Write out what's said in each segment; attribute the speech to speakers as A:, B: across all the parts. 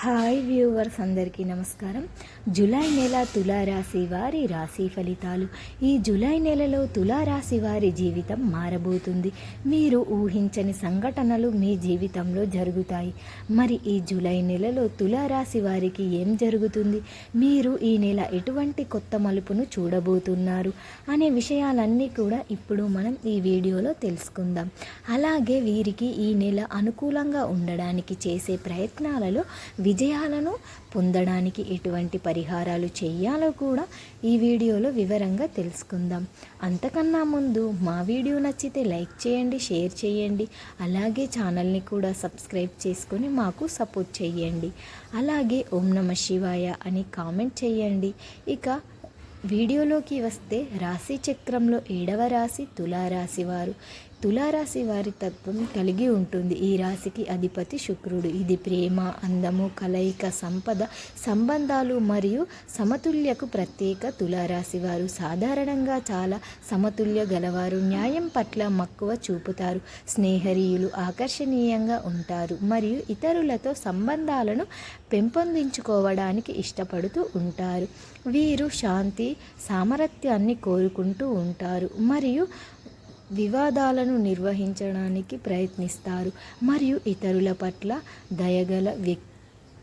A: Hi viewers అందరికీ నమస్కారం. July నెల తులారాశి వారి రాశి ఫలితాలు. ఈ జులై నెలలో తులారాశి వారి జీవితం మారబోతుంది. మీరు ఊహించని సంఘటనలు మీ జీవితంలో జరుగుతాయి. మరి ఈ జూలై నెలలో తులారాశి వారికి ఏం జరుగుతుంది? మీరు ఈ నెల ఎటువంటి కొత్త మలుపును చూడబోతున్నారు? అనే విషయాలన్నీ కూడా ఇప్పుడు మనం ఈ వీడియోలో తెలుసుకుందాం. అలాగే వీరికి ఈ నెల అనుకూలంగా ఉండడానికి చేసే ప్రయత్నాలలో విజయాలను పొందడానికి ఎటువంటి పరిహారాలు చేయాలో కూడా ఈ వీడియోలో వివరంగా తెలుసుకుందాం. అంతకన్నా ముందు మా వీడియో నచ్చితే లైక్ చేయండి షేర్ చేయండి. అలాగే ఛానల్ని కూడా సబ్స్క్రైబ్ చేసుకొని మాకు సపోర్ట్ చేయండి. అలాగే ఓం నమ శివాయ అని కామెంట్ చేయండి. ఇక వీడియోలోకి వస్తే రాశి చక్రంలో ఏడవ రాశి తులారాశి వారు. తులారాశి వారి తత్వం కలిగి ఉంటుంది. ఈ రాశికి అధిపతి శుక్రుడు. ఇది ప్రేమ అందము కలయిక సంపద సంబంధాలు మరియు సమతుల్యకు ప్రత్యేక తులారాశి వారు. సాధారణంగా చాలా సమతుల్య గలవారు. న్యాయం పట్ల మక్కువ చూపుతారు. స్నేహరీయులు ఆకర్షణీయంగా ఉంటారు మరియు ఇతరులతో సంబంధాలను పెంపొందించుకోవడానికి ఇష్టపడుతూ ఉంటారు. వీరు శాంతి సామరస్యాన్ని కోరుకుంటూ ఉంటారు మరియు వివాదాలను నిర్వహించడానికి ప్రయత్నిస్తారు. మరియు ఇతరుల పట్ల దయగల వ్యక్తి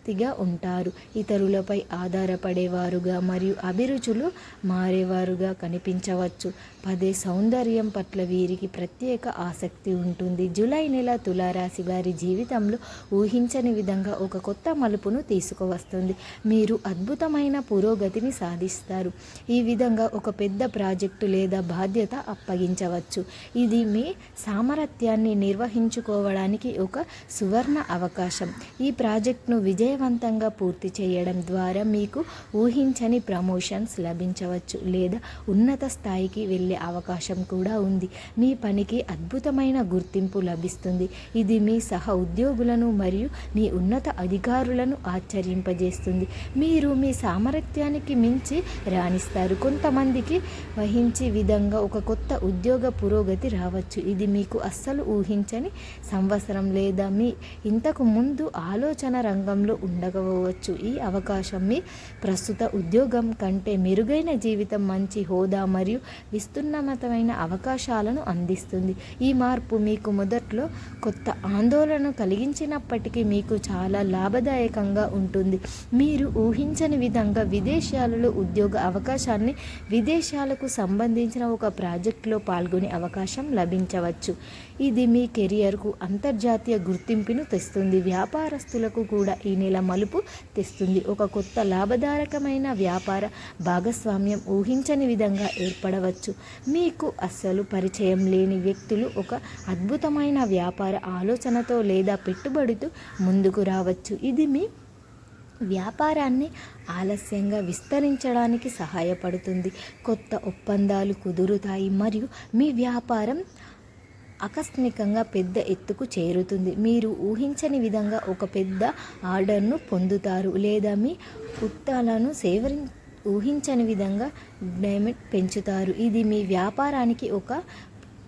A: వ్యక్తిగా ఉంటారు. ఇతరులపై ఆధారపడేవారుగా మరియు అభిరుచులు మారేవారుగా కనిపించవచ్చు. పదే సౌందర్యం పట్ల వీరికి ప్రత్యేక ఆసక్తి ఉంటుంది. జూలై నెల తులారాశి వారి జీవితంలో ఊహించని విధంగా ఒక కొత్త మలుపును తీసుకువస్తుంది. మీరు అద్భుతమైన పురోగతిని సాధిస్తారు. ఈ విధంగా ఒక పెద్ద ప్రాజెక్టు లేదా బాధ్యత అప్పగించవచ్చు. ఇది మీ సామర్థ్యాన్ని నిర్వహించుకోవడానికి ఒక సువర్ణ అవకాశం. ఈ ప్రాజెక్ట్ను విజయ విజయవంతంగా పూర్తి చేయడం ద్వారా మీకు ఊహించని ప్రమోషన్స్ లభించవచ్చు లేదా ఉన్నత స్థాయికి వెళ్ళే అవకాశం కూడా ఉంది. మీ పనికి అద్భుతమైన గుర్తింపు లభిస్తుంది. ఇది మీ సహ ఉద్యోగులను మరియు మీ ఉన్నత అధికారులను ఆశ్చర్యింపజేస్తుంది. మీరు మీ సామర్థ్యానికి మించి రాణిస్తారు. కొంతమందికి వహించే విధంగా ఒక కొత్త ఉద్యోగ పురోగతి రావచ్చు. ఇది మీకు అస్సలు ఊహించని సంవత్సరం లేదా మీ ఇంతకు ముందు ఆలోచన రంగంలో ఉండకపోవచ్చు. ఈ అవకాశం మీ ప్రస్తుత ఉద్యోగం కంటే మెరుగైన జీవితం మంచి హోదా మరియు విస్తున్నమతమైన అవకాశాలను అందిస్తుంది. ఈ మార్పు మీకు మొదట్లో కొత్త ఆందోళన కలిగించినప్పటికీ మీకు చాలా లాభదాయకంగా ఉంటుంది. మీరు ఊహించని విధంగా విదేశాలలో ఉద్యోగ అవకాశాన్ని విదేశాలకు సంబంధించిన ఒక ప్రాజెక్టులో పాల్గొనే అవకాశం లభించవచ్చు. ఇది మీ కెరియర్కు అంతర్జాతీయ గుర్తింపును తెస్తుంది. వ్యాపారస్తులకు కూడా ఈ నెల మలుపు తెస్తుంది. ఒక కొత్త లాభదాయకమైన వ్యాపార భాగస్వామ్యం ఊహించని విధంగా ఏర్పడవచ్చు. మీకు అస్సలు పరిచయం లేని వ్యక్తులు ఒక అద్భుతమైన వ్యాపార ఆలోచనతో లేదా పెట్టుబడితో ముందుకు రావచ్చు. ఇది మీ వ్యాపారాన్ని ఆలస్యంగా విస్తరించడానికి సహాయపడుతుంది. కొత్త ఒప్పందాలు కుదురుతాయి మరియు మీ వ్యాపారం ఆకస్మికంగా పెద్ద ఎత్తుకు చేరుతుంది. మీరు ఊహించని విధంగా ఒక పెద్ద ఆర్డర్ను పొందుతారు. లేదా మీ ఉత్తాలను సేవరి ఊహించని విధంగా డైమండ్ పెంచుతారు. ఇది మీ వ్యాపారానికి ఒక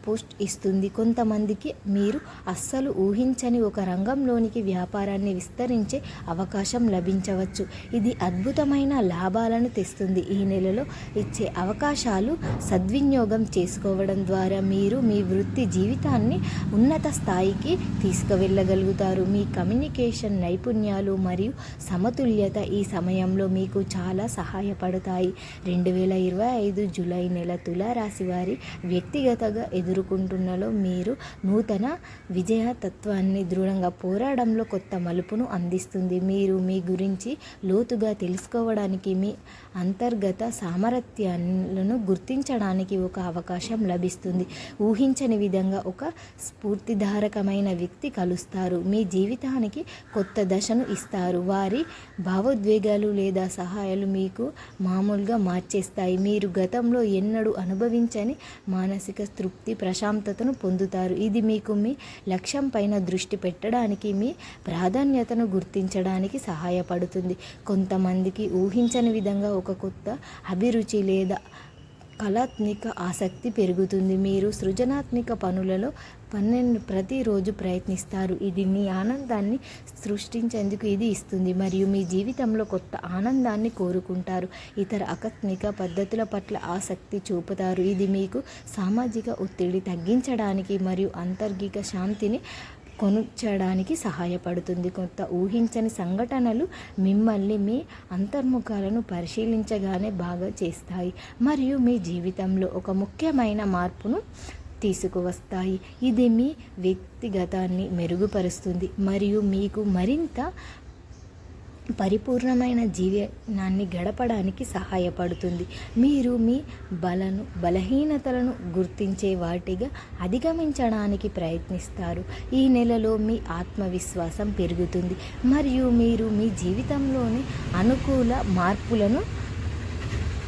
A: పోస్ట్ ఇస్తుంది. కొంతమందికి మీరు అస్సలు ఊహించని ఒక రంగంలోనికి వ్యాపారాన్ని విస్తరించే అవకాశం లభించవచ్చు. ఇది అద్భుతమైన లాభాలను తెస్తుంది. ఈ నెలలో ఇచ్చే అవకాశాలు సద్వినియోగం చేసుకోవడం ద్వారా మీరు మీ వృత్తి జీవితాన్ని ఉన్నత స్థాయికి తీసుకువెళ్ళగలుగుతారు. మీ కమ్యూనికేషన్ నైపుణ్యాలు మరియు సమతుల్యత ఈ సమయంలో మీకు చాలా సహాయపడతాయి. రెండు వేల ఇరవై ఐదు జూలై నెల తులారాశి వారి వ్యక్తిగతంగా ఎదురు ఎదుర్కొంటున్నలో మీరు నూతన విజయ తత్వాన్ని దృఢంగా పోరాడంలో కొత్త మలుపును అందిస్తుంది. మీరు మీ గురించి లోతుగా తెలుసుకోవడానికి మీ అంతర్గత సామర్థ్యాలను గుర్తించడానికి ఒక అవకాశం లభిస్తుంది. ఊహించని విధంగా ఒక స్ఫూర్తిదారకమైన వ్యక్తి కలుస్తారు. మీ జీవితానికి కొత్త దశను ఇస్తారు. వారి భావోద్వేగాలు లేదా సహాయాలు మీకు మామూలుగా మార్చేస్తాయి. మీరు గతంలో ఎన్నడూ అనుభవించని మానసిక తృప్తి ప్రశాంతతను పొందుతారు. ఇది మీకు మీ లక్ష్యం పైన దృష్టి పెట్టడానికి మీ ప్రాధాన్యతను గుర్తించడానికి సహాయపడుతుంది. కొంతమందికి ఊహించని విధంగా ఒక కొత్త అభిరుచి లేదా కళాత్మిక ఆసక్తి పెరుగుతుంది. మీరు సృజనాత్మక పనులలో పన్నెండు ప్రతిరోజు ప్రయత్నిస్తారు. ఇది మీ ఆనందాన్ని సృష్టించేందుకు ఇది ఇస్తుంది. మరియు మీ జీవితంలో కొత్త ఆనందాన్ని కోరుకుంటారు. ఇతర ఆకస్మిక పద్ధతుల పట్ల ఆసక్తి చూపుతారు. ఇది మీకు సామాజిక ఒత్తిడి తగ్గించడానికి మరియు అంతర్గిక శాంతిని కొనుచ్చడానికి సహాయపడుతుంది. కొంత ఊహించని సంఘటనలు మిమ్మల్ని మీ అంతర్ముఖాలను పరిశీలించగానే బాగా చేస్తాయి. మరియు మీ జీవితంలో ఒక ముఖ్యమైన మార్పును తీసుకువస్తాయి. ఇది మీ వ్యక్తిగతాన్ని మెరుగుపరుస్తుంది. మరియు మీకు మరింత పరిపూర్ణమైన జీవనాన్ని గడపడానికి సహాయపడుతుంది. మీరు మీ బలను బలహీనతలను గుర్తించే వాటిగా అధిగమించడానికి ప్రయత్నిస్తారు. ఈ నెలలో మీ ఆత్మవిశ్వాసం పెరుగుతుంది. మరియు మీరు మీ జీవితంలోని అనుకూల మార్పులను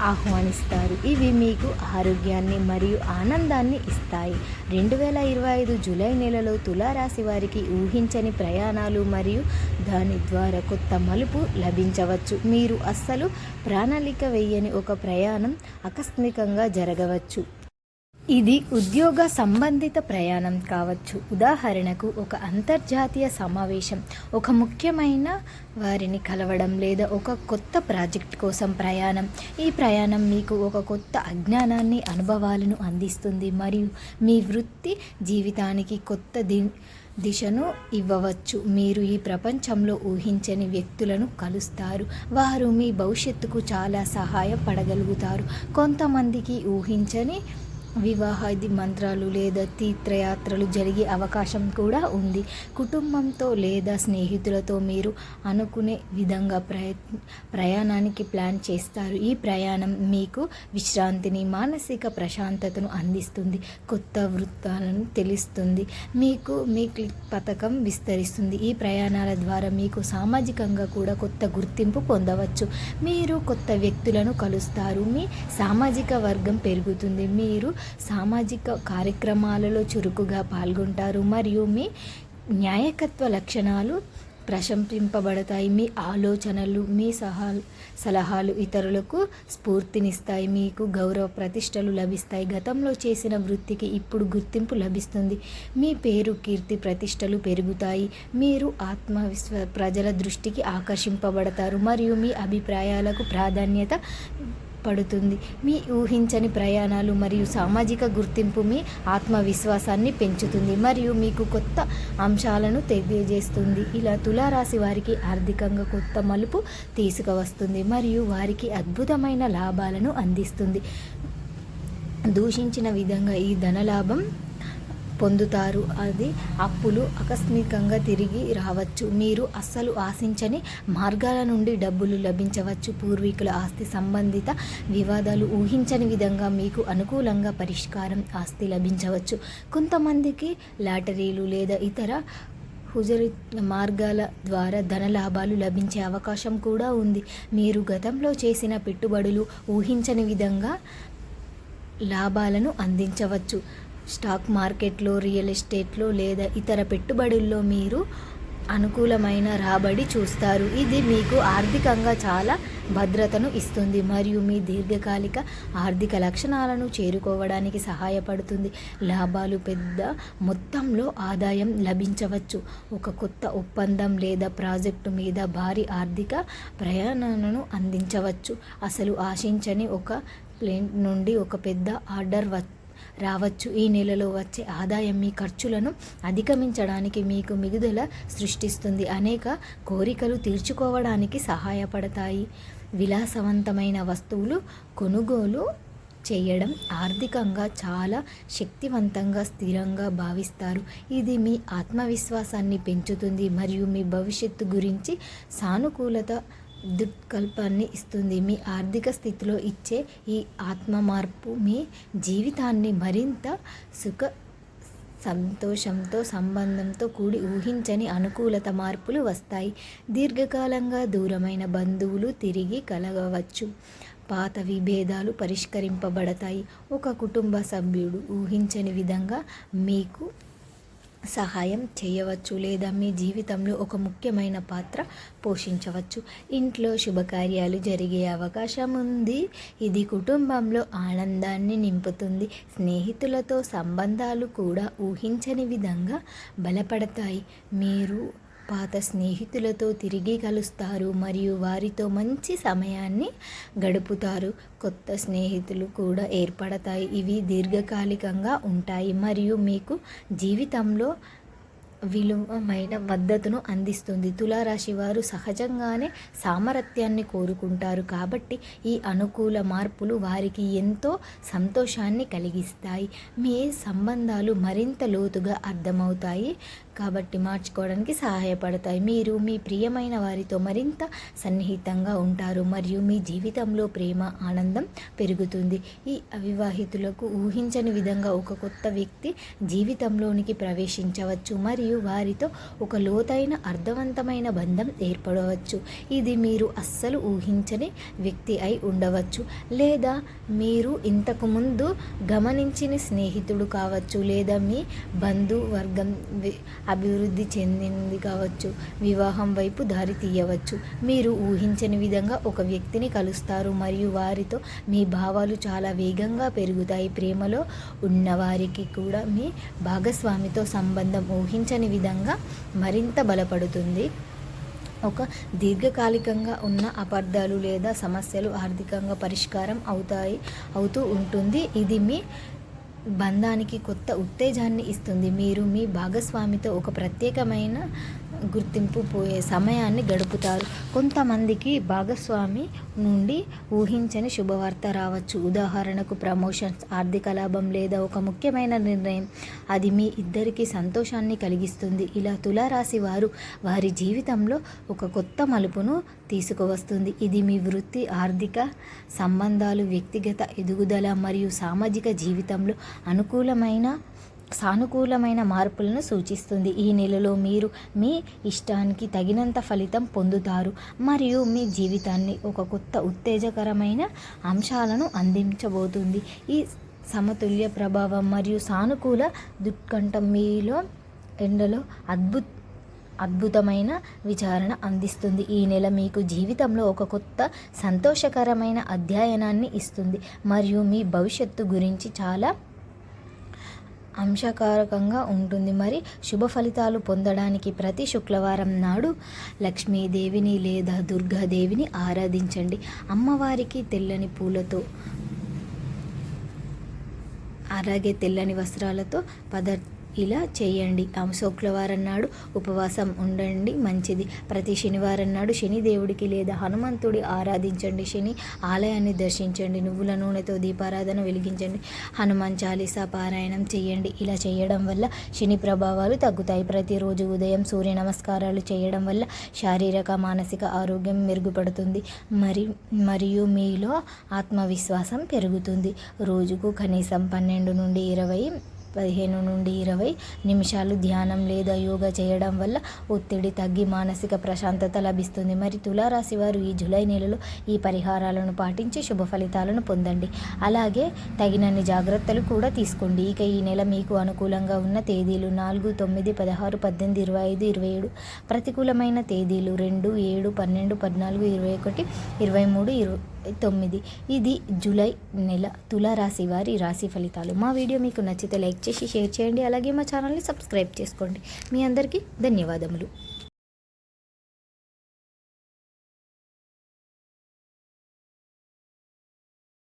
A: ఆహ్వానిస్తారు. ఇవి మీకు ఆరోగ్యాన్ని మరియు ఆనందాన్ని ఇస్తాయి. రెండు వేల ఇరవై ఐదు జూలై నెలలో తులారాశి వారికి ఊహించని ప్రయాణాలు మరియు దాని ద్వారా కొత్త మలుపు లభించవచ్చు. మీరు అస్సలు ప్రణాళిక వేయని ఒక ప్రయాణం ఆకస్మికంగా జరగవచ్చు. ఇది ఉద్యోగ సంబంధిత ప్రయాణం కావచ్చు. ఉదాహరణకు ఒక అంతర్జాతీయ సమావేశం ఒక ముఖ్యమైన వారిని కలవడం లేదా ఒక కొత్త ప్రాజెక్ట్ కోసం ప్రయాణం. ఈ ప్రయాణం మీకు ఒక కొత్త అజ్ఞానాన్ని అనుభవాలను అందిస్తుంది మరియు మీ వృత్తి జీవితానికి కొత్త ది దిశను ఇవ్వవచ్చు. మీరు ఈ ప్రపంచంలో ఊహించని వ్యక్తులను కలుస్తారు. వారు మీ భవిష్యత్తుకు చాలా సహాయపడగలుగుతారు. కొంతమందికి ఊహించని వివాహాది మంత్రాలు లేదా తీర్థయాత్రలు జరిగే అవకాశం కూడా ఉంది. కుటుంబంతో లేదా స్నేహితులతో మీరు అనుకునే విధంగా ప్రయత్న ప్రయాణానికి ప్లాన్ చేస్తారు. ఈ ప్రయాణం మీకు విశ్రాంతిని మానసిక ప్రశాంతతను అందిస్తుంది. కొత్త వృత్తాలను తెలుస్తుంది. మీకు మీ క్లిక్ పథకం విస్తరిస్తుంది. ఈ ప్రయాణాల ద్వారా మీకు సామాజికంగా కూడా కొత్త గుర్తింపు పొందవచ్చు. మీరు కొత్త వ్యక్తులను కలుస్తారు. మీ సామాజిక వర్గం పెరుగుతుంది. మీరు సామాజిక కార్యక్రమాలలో చురుకుగా పాల్గొంటారు. మరియు మీ న్యాయకత్వ లక్షణాలు ప్రశంసింపబడతాయి. మీ ఆలోచనలు మీ సహా సలహాలు ఇతరులకు స్ఫూర్తినిస్తాయి. మీకు గౌరవ ప్రతిష్టలు లభిస్తాయి. గతంలో చేసిన వృత్తికి ఇప్పుడు గుర్తింపు లభిస్తుంది. మీ పేరు కీర్తి ప్రతిష్టలు పెరుగుతాయి. మీరు ఆత్మవిశ్వ ప్రజల దృష్టికి ఆకర్షింపబడతారు. మరియు మీ అభిప్రాయాలకు ప్రాధాన్యత పడుతుంది. మీ ఊహించని ప్రయాణాలు మరియు సామాజిక గుర్తింపు మీ ఆత్మవిశ్వాసాన్ని పెంచుతుంది మరియు మీకు కొత్త అంశాలను తెలియజేస్తుంది. ఇలా తులారాశి వారికి ఆర్థికంగా కొత్త మలుపు తీసుకువస్తుంది మరియు వారికి అద్భుతమైన లాభాలను అందిస్తుంది. దూషించిన విధంగా ఈ ధనలాభం పొందుతారు. అది అప్పులు ఆకస్మికంగా తిరిగి రావచ్చు. మీరు అస్సలు ఆశించని మార్గాల నుండి డబ్బులు లభించవచ్చు. పూర్వీకుల ఆస్తి సంబంధిత వివాదాలు ఊహించని విధంగా మీకు అనుకూలంగా పరిష్కారం ఆస్తి లభించవచ్చు. కొంతమందికి లాటరీలు లేదా ఇతర హుజరి మార్గాల ద్వారా ధన లాభాలు లభించే అవకాశం కూడా ఉంది. మీరు గతంలో చేసిన పెట్టుబడులు ఊహించని విధంగా లాభాలను అందించవచ్చు. స్టాక్ మార్కెట్లో రియల్ ఎస్టేట్లో లేదా ఇతర పెట్టుబడుల్లో మీరు అనుకూలమైన రాబడి చూస్తారు. ఇది మీకు ఆర్థికంగా చాలా భద్రతను ఇస్తుంది మరియు మీ దీర్ఘకాలిక ఆర్థిక లక్షణాలను చేరుకోవడానికి సహాయపడుతుంది. లాభాలు పెద్ద మొత్తంలో ఆదాయం లభించవచ్చు. ఒక కొత్త ఒప్పందం లేదా ప్రాజెక్టు మీద భారీ ఆర్థిక ప్రయాణాలను అందించవచ్చు. అసలు ఆశించని ఒక ప్లేన్ నుండి ఒక పెద్ద ఆర్డర్ వ రావచ్చు. ఈ నెలలో వచ్చే ఆదాయం మీ ఖర్చులను అధిగమించడానికి మీకు మిగుదల సృష్టిస్తుంది. అనేక కోరికలు తీర్చుకోవడానికి సహాయపడతాయి. విలాసవంతమైన వస్తువులు కొనుగోలు చేయడం ఆర్థికంగా చాలా శక్తివంతంగా స్థిరంగా భావిస్తారు. ఇది మీ ఆత్మవిశ్వాసాన్ని పెంచుతుంది మరియు మీ భవిష్యత్తు గురించి సానుకూలత దుష్కల్పాన్ని ఇస్తుంది. మీ ఆర్థిక స్థితిలో ఇచ్చే ఈ ఆత్మ మార్పు మీ జీవితాన్ని మరింత సుఖ సంతోషంతో సంబంధంతో కూడి ఊహించని అనుకూలత మార్పులు వస్తాయి. దీర్ఘకాలంగా దూరమైన బంధువులు తిరిగి కలగవచ్చు. పాత విభేదాలు పరిష్కరింపబడతాయి. ఒక కుటుంబ సభ్యుడు ఊహించని విధంగా మీకు సహాయం చేయవచ్చు లేదా మీ జీవితంలో ఒక ముఖ్యమైన పాత్ర పోషించవచ్చు. ఇంట్లో శుభకార్యాలు జరిగే అవకాశం ఉంది. ఇది కుటుంబంలో ఆనందాన్ని నింపుతుంది. స్నేహితులతో సంబంధాలు కూడా ఊహించని విధంగా బలపడతాయి. మీరు పాత స్నేహితులతో తిరిగి కలుస్తారు మరియు వారితో మంచి సమయాన్ని గడుపుతారు. కొత్త స్నేహితులు కూడా ఏర్పడతాయి. ఇవి దీర్ఘకాలికంగా ఉంటాయి మరియు మీకు జీవితంలో విలువమైన మద్దతును అందిస్తుంది. తులారాశి వారు సహజంగానే సామరత్యాన్ని కోరుకుంటారు కాబట్టి ఈ అనుకూల మార్పులు వారికి ఎంతో సంతోషాన్ని కలిగిస్తాయి. మీ సంబంధాలు మరింత లోతుగా అర్థమవుతాయి కాబట్టి మార్చుకోవడానికి సహాయపడతాయి. మీరు మీ ప్రియమైన వారితో మరింత సన్నిహితంగా ఉంటారు మరియు మీ జీవితంలో ప్రేమ ఆనందం పెరుగుతుంది. ఈ అవివాహితులకు ఊహించని విధంగా ఒక కొత్త వ్యక్తి జీవితంలోనికి ప్రవేశించవచ్చు. మరియు మరియు వారితో ఒక లోతైన అర్థవంతమైన బంధం ఏర్పడవచ్చు. ఇది మీరు అస్సలు ఊహించని వ్యక్తి అయి ఉండవచ్చు. లేదా మీరు ఇంతకు ముందు గమనించిన స్నేహితుడు కావచ్చు. లేదా మీ బంధువర్గం అభివృద్ధి చెందింది కావచ్చు. వివాహం వైపు దారి తీయవచ్చు. మీరు ఊహించని విధంగా ఒక వ్యక్తిని కలుస్తారు. మరియు వారితో మీ భావాలు చాలా వేగంగా పెరుగుతాయి. ప్రేమలో ఉన్నవారికి కూడా మీ భాగస్వామితో సంబంధం ఊహించని విధంగా మరింత బలపడుతుంది. ఒక దీర్ఘకాలికంగా ఉన్న అపార్థాలు లేదా సమస్యలు ఆర్థికంగా పరిష్కారం అవుతాయి అవుతూ ఉంటుంది. ఇది మీ బంధానికి కొత్త ఉత్తేజాన్ని ఇస్తుంది. మీరు మీ భాగస్వామితో ఒక ప్రత్యేకమైన గుర్తింపు పోయే సమయాన్ని గడుపుతారు. కొంతమందికి భాగస్వామి నుండి ఊహించని శుభవార్త రావచ్చు. ఉదాహరణకు ప్రమోషన్స్ ఆర్థిక లాభం లేదా ఒక ముఖ్యమైన నిర్ణయం. అది మీ ఇద్దరికి సంతోషాన్ని కలిగిస్తుంది. ఇలా తులారాశి వారు వారి జీవితంలో ఒక కొత్త మలుపును తీసుకువస్తుంది. ఇది మీ వృత్తి ఆర్థిక సంబంధాలు వ్యక్తిగత ఎదుగుదల మరియు సామాజిక జీవితంలో అనుకూలమైన సానుకూలమైన మార్పులను సూచిస్తుంది. ఈ నెలలో మీరు మీ ఇష్టానికి తగినంత ఫలితం పొందుతారు మరియు మీ జీవితాన్ని ఒక కొత్త ఉత్తేజకరమైన అంశాలను అందించబోతుంది. ఈ సమతుల్య ప్రభావం మరియు సానుకూల దుఃఖంట మీలో ఎండలో అద్భుత అద్భుతమైన విచారణ అందిస్తుంది. ఈ నెల మీకు జీవితంలో ఒక కొత్త సంతోషకరమైన అధ్యయనాన్ని ఇస్తుంది మరియు మీ భవిష్యత్తు గురించి చాలా అంశకారకంగా ఉంటుంది. మరి శుభ ఫలితాలు పొందడానికి ప్రతి శుక్రవారం నాడు లక్ష్మీదేవిని లేదా దుర్గాదేవిని ఆరాధించండి. అమ్మవారికి తెల్లని పూలతో అలాగే తెల్లని వస్త్రాలతో పదార్థ ఇలా చేయండి. ఆ శుక్రవారం నాడు ఉపవాసం ఉండండి మంచిది. ప్రతి శనివారం నాడు శని దేవుడికి లేదా హనుమంతుడి ఆరాధించండి. శని ఆలయాన్ని దర్శించండి నువ్వుల నూనెతో దీపారాధన వెలిగించండి. హనుమాన్ చాలీసా పారాయణం చేయండి. ఇలా చేయడం వల్ల శని ప్రభావాలు తగ్గుతాయి. ప్రతిరోజు ఉదయం సూర్య నమస్కారాలు చేయడం వల్ల శారీరక మానసిక ఆరోగ్యం మెరుగుపడుతుంది. మరి మరియు మీలో ఆత్మవిశ్వాసం పెరుగుతుంది. రోజుకు కనీసం పన్నెండు నుండి ఇరవై పదిహేను నుండి ఇరవై నిమిషాలు ధ్యానం లేదా యోగా చేయడం వల్ల ఒత్తిడి తగ్గి మానసిక ప్రశాంతత లభిస్తుంది. మరి తులారాశి వారు ఈ జూలై నెలలో ఈ పరిహారాలను పాటించి శుభ ఫలితాలను పొందండి. అలాగే తగినన్ని జాగ్రత్తలు కూడా తీసుకోండి. ఇక ఈ నెల మీకు అనుకూలంగా ఉన్న తేదీలు నాలుగు తొమ్మిది పదహారు పద్దెనిమిది ఇరవై ఐదు ఇరవై ఏడు. ప్రతికూలమైన తేదీలు రెండు ఏడు పన్నెండు పద్నాలుగు ఇరవై ఒకటి ఇరవై మూడు ఇరవై తొమ్మిది. ఇది జూలై నెల తులారాశి వారి రాశి ఫలితాలు. మా వీడియో మీకు నచ్చితే లైక్ చేసి షేర్ చేయండి. అలాగే మా ఛానల్ని సబ్స్క్రైబ్ చేసుకోండి. మీ అందరికీ ధన్యవాదములు.